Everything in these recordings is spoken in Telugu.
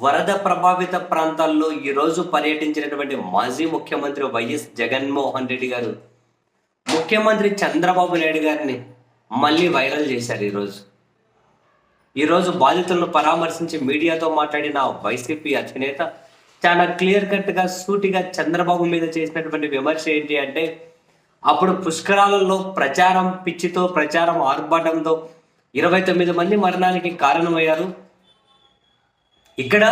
వరద ప్రభావిత ప్రాంతాల్లో ఈరోజు పర్యటించినటువంటి మాజీ ముఖ్యమంత్రి వైఎస్ జగన్మోహన్ రెడ్డి గారు ముఖ్యమంత్రి చంద్రబాబు నాయుడు గారిని మళ్ళీ వైరల్ చేశారు ఈరోజు. ఈరోజు బాధితులను పరామర్శించి మీడియాతో మాట్లాడిన వైసీపీ అధినేత చాలా క్లియర్ కట్గా సూటిగా చంద్రబాబు మీద చేసినటువంటి విమర్శ ఏంటి అంటే అప్పుడు పుష్కరాలలో ప్రచారం పిచ్చితో ప్రచారం ఆర్భాటంతో ఇరవై తొమ్మిది మంది మరణానికి కారణమయ్యారు. ఇక్కడ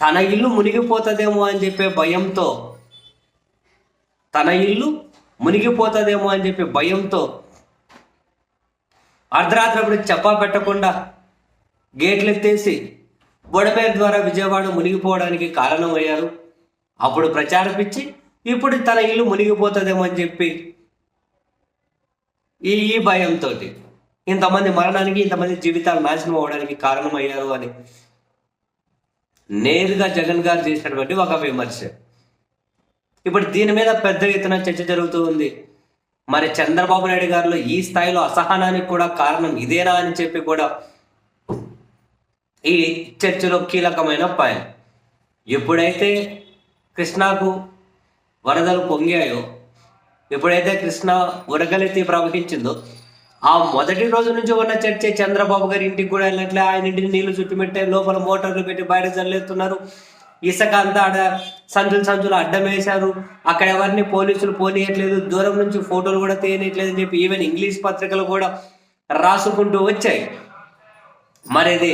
తన ఇల్లు మునిగిపోతుందేమో అని చెప్పే భయంతో తన ఇల్లు మునిగిపోతుందేమో అని చెప్పే భయంతో అర్ధరాత్రప్పుడు చెప్పా పెట్టకుండా గేట్లు ఎత్తేసి బుడపేరు ద్వారా విజయవాడ మునిగిపోవడానికి కారణమయ్యారు. అప్పుడు ప్రచారపిచ్చి ఇప్పుడు తన ఇల్లు మునిగిపోతుందేమో అని చెప్పి ఈ ఈ భయంతో ఇంతమంది మరణానికి ఇంతమంది జీవితాలు నాశనం అవ్వడానికి కారణమయ్యారు అని నేరుగా జగన్ గారు చేసినటువంటి ఒక విమర్శ. ఇప్పుడు దీని మీద పెద్ద ఎత్తున చర్చ జరుగుతూ ఉంది. మరి చంద్రబాబు నాయుడు గారిలో ఈ స్థాయిలో అసహనానికి కూడా కారణం ఇదేనా అని చెప్పి కూడా ఈ చర్చలో కీలకమైన పాయింట్. ఎప్పుడైతే కృష్ణాకు వరదలు పొంగాయో ఎప్పుడైతే కృష్ణ ఉరగలెత్తి ప్రవహించిందో ఆ మొదటి రోజు నుంచి ఉన్న చర్చే చంద్రబాబు గారి ఇంటికి కూడా వెళ్ళట్లే. ఆయన ఇంటిని నీళ్ళు చుట్టుమిట్టే లోపల మోటార్లు పెట్టి బయట చల్లేస్తున్నారు ఇసుక అంతా ఆడ సంచులు సంచులు అడ్డం వేశారు. అక్కడ ఎవరిని పోలీసులు పోనీయట్లేదు. దూరం నుంచి ఫోటోలు కూడా తీయనట్లేదు అని చెప్పి ఈవెన్ ఇంగ్లీష్ పత్రికలు కూడా రాసుకుంటూ వచ్చాయి. మరి ఇది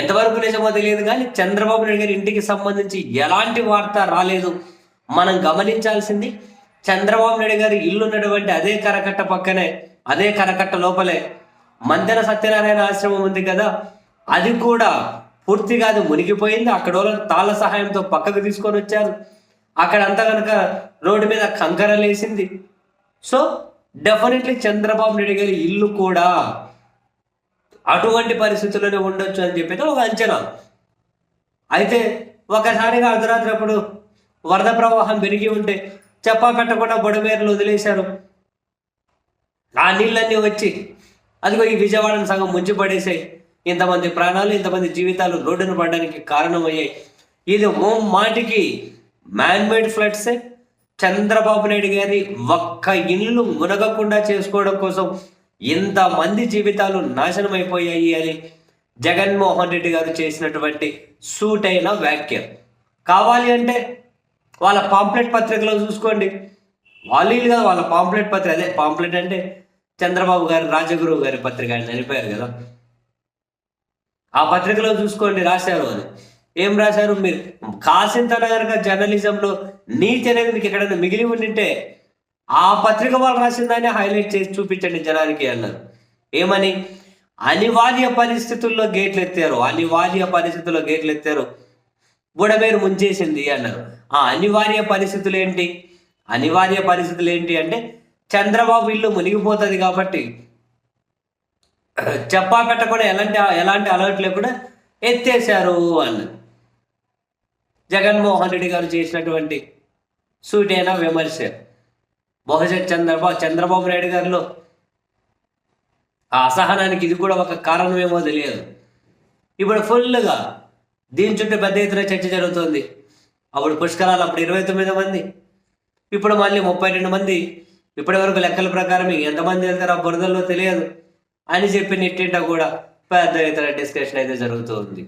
ఎంతవరకు నిజమో తెలియదు కానీ చంద్రబాబు నాయుడు గారి ఇంటికి సంబంధించి ఎలాంటి వార్త రాలేదు. మనం గమనించాల్సింది చంద్రబాబు నాయుడు గారి ఇల్లు ఉన్నటువంటి అదే కరకట్ట పక్కనే అదే కరకట్ట లోపలే. మందెన సత్యనారాయణ ఆశ్రమం ఉంది కదా అది కూడా పూర్తిగా అది మునిగిపోయింది. అక్కడ వాళ్ళ తాళ్ళ సహాయంతో పక్కకు తీసుకొని వచ్చారు. అక్కడ అంతా కనుక రోడ్డు మీద కంకర లేసింది. సో డెఫినెట్లీ చంద్రబాబు నాయుడు గారి ఇల్లు కూడా అటువంటి పరిస్థితుల్లోనే ఉండొచ్చు అని చెప్పేది ఒక అంచనా. అయితే ఒకసారిగా అర్ధరాత్రి అప్పుడు వరద ప్రవాహం పెరిగి ఉంటే చెప్పా పెట్టకుండా బొడమేరలు వదిలేశారు. ఆ నీళ్ళన్నీ వచ్చి అదిగో ఈ విజయవాడను సగం ముంచి పడేసాయి ఇంతమంది ప్రాణాలు ఇంతమంది జీవితాలు రోడ్డును పడడానికి కారణమయ్యాయి. ఇది ఓ మాటికి మ్యాన్మేడ్ ఫ్లడ్సే. చంద్రబాబు నాయుడు గారి ఒక్క ఇల్లు మునగకుండా చేసుకోవడం కోసం ఇంతమంది జీవితాలు నాశనం అయిపోయాయి అని జగన్మోహన్ రెడ్డి గారు చేసినటువంటి సూటైన వ్యాఖ్యం కావాలి అంటే వాళ్ళ పాంప్లెట్ పత్రికలో చూసుకోండి. వాళ్ళు కాదు వాళ్ళ పాంప్లెట్ పత్రిక అదే పాంప్లెట్ అంటే చంద్రబాబు గారి రాజగురువు గారి పత్రిక ఆయన చనిపోయారు కదా. ఆ పత్రికలో చూసుకోండి రాశారు అని ఏం రాశారు? మీరు కాసింత నగరగా జర్నలిజంలో నీతి అనేది మీకు ఎక్కడైనా మిగిలి ఉండింటే ఆ పత్రిక వాళ్ళు రాసిన దాన్ని హైలైట్ చేసి చూపించండి జనానికి అన్నారు. ఏమని? అనివార్య పరిస్థితుల్లో గేట్లు ఎత్తారు. అనివార్య పరిస్థితుల్లో గేట్లు ఎత్తారు. బుడమేరు ముంచేసింది అన్నారు. ఆ అనివార్య పరిస్థితులు ఏంటి? అనివార్య పరిస్థితులు ఏంటి అంటే చంద్రబాబు ఇల్లు మునిగిపోతుంది కాబట్టి చెప్పా పెట్టకుండా ఎలాంటి ఎలాంటి అలర్ట్ లేకుండా ఎత్తేసారు అన్నది జగన్మోహన్ రెడ్డి గారు చేసినటువంటి సూటైన విమర్శ. బహుశా చంద్రబాబు చంద్రబాబు నాయుడు గారిలో ఆ అసహనానికి ఇది కూడా ఒక కారణమేమో తెలియదు. ఇప్పుడు ఫుల్గా దీని చుట్టూ పెద్ద ఎత్తున చర్చ జరుగుతుంది. అప్పుడు పుష్కరాలు అప్పుడు ఇరవై తొమ్మిది మంది ఇప్పుడు మళ్ళీ ముప్పై రెండు మంది ఇప్పటి వరకు లెక్కల ప్రకారం ఎంతమంది వెళ్తారో ఆ బురదల్లో తెలియదు అని చెప్పి నిట్టింట కూడా పెద్ద ఎత్తున డిస్కషన్ అయితే జరుగుతూ ఉంది.